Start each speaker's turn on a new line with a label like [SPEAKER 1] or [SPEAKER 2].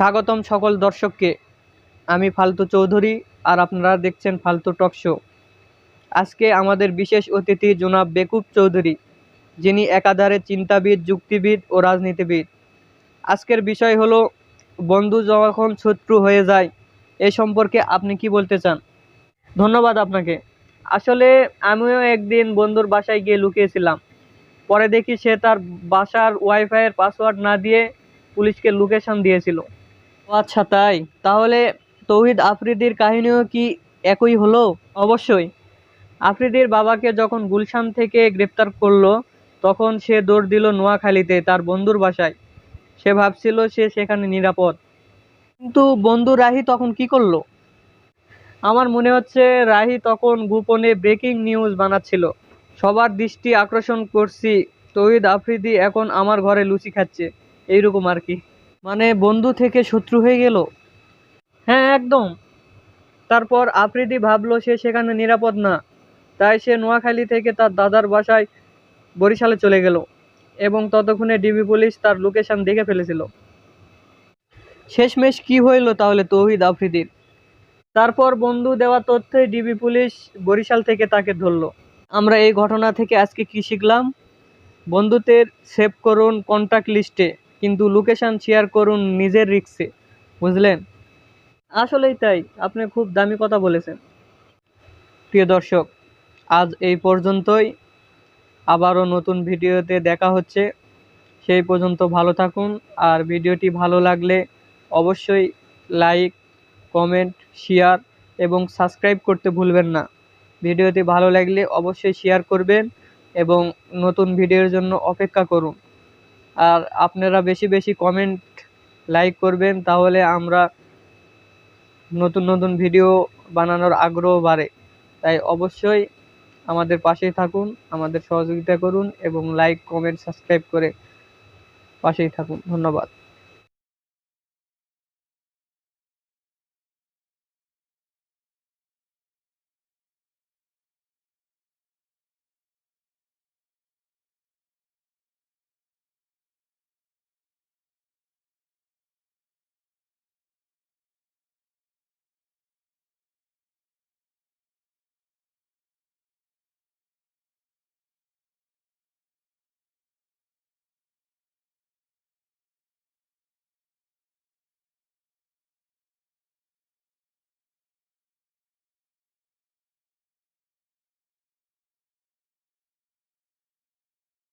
[SPEAKER 1] স্বাগতম সকল দর্শককে। আমি ফালতু চৌধুরী আর আপনারা দেখছেন ফালতু টক শো। আজকে আমাদের বিশেষ অতিথি জনাব বেকুব চৌধুরী, যিনি একাধারে চিন্তাবিদ, যুক্তিবিদ ও রাজনীতিবিদ। আজকের বিষয় হলো, বন্ধু যখন শত্রু হয়ে যায়, এ সম্পর্কে আপনি কি বলতে চান? ধন্যবাদ আপনাকে। আসলে আমিও একদিন বন্ধুর বাসায় গিয়ে লুকিয়েছিলাম। পরে দেখি সে তার বাসার ওয়াইফাইয়ের পাসওয়ার্ড না দিয়ে পুলিশকে লোকেশন দিয়েছিল। আচ্ছা তাই? তাহলে তৌহিদ আফ্রিদির কাহিনীও কি একই হলো? অবশ্যই। আফ্রিদির বাবাকে যখন গুলশান থেকে গ্রেপ্তার করল, তখন সে দৌড় দিল নোয়াখালীতে, তার বন্ধুর বাসায়। সে ভাবছিল সে সেখানে নিরাপদ। কিন্তু বন্ধু রাহি তখন কি করল? আমার মনে হচ্ছে রাহি তখন গোপনে ব্রেকিং নিউজ বানাচ্ছিল। সবার দৃষ্টি আকর্ষণ করছি, তৌহিদ আফ্রিদি এখন আমার ঘরে লুচি খাচ্ছে। এইরকম আর কি। মানে বন্ধু থেকে শত্রু হয়ে গেল। হ্যাঁ একদম। তারপর আফ্রিদি ভাবলো সে সেখানে নিরাপদ না। তাই সে নোয়াখালী থেকে তার দাদার বাসায় বরিশালে চলে গেল এবং ততক্ষণে ডিবি পুলিশ তার লোকেশন দেখে ফেলেছিল। শেষমেশ কি হইল তাহলে তৌহিদ আফ্রিদির? তারপর বন্ধু দেওয়া তথ্যে ডিবি পুলিশ বরিশাল থেকে তাকে ধরলো। আমরা এই ঘটনা থেকে আজকে কি শিখলাম? বন্ধুত্বের সেভ করুন কন্ট্যাক্ট লিস্টে কিন্তু লোকেশান শেয়ার করুন নিজের রিক্সে বুঝলেন? আসলেই তাই, আপনি খুব দামি কথা বলেছেন। প্রিয় দর্শক, আজ এই পর্যন্তই। আবারও নতুন ভিডিওতে দেখা হচ্ছে। সেই পর্যন্ত ভালো থাকুন, আর ভিডিওটি ভালো লাগলে অবশ্যই লাইক কমেন্ট শেয়ার এবং সাবস্ক্রাইব করতে ভুলবেন না। ভিডিওটি ভালো লাগলে অবশ্যই শেয়ার করবেন এবং নতুন ভিডিওর জন্য অপেক্ষা করুন। আর আপনারা বেশি বেশি কমেন্ট লাইক করবেন, তাহলে আমরা নতুন নতুন ভিডিও বানানোর আগ্রহ বাড়ে। তাই অবশ্যই আমাদের পাশেই থাকুন, আমাদের সহযোগিতা করুন এবং লাইক কমেন্ট সাবস্ক্রাইব করে পাশেই থাকুন। ধন্যবাদ।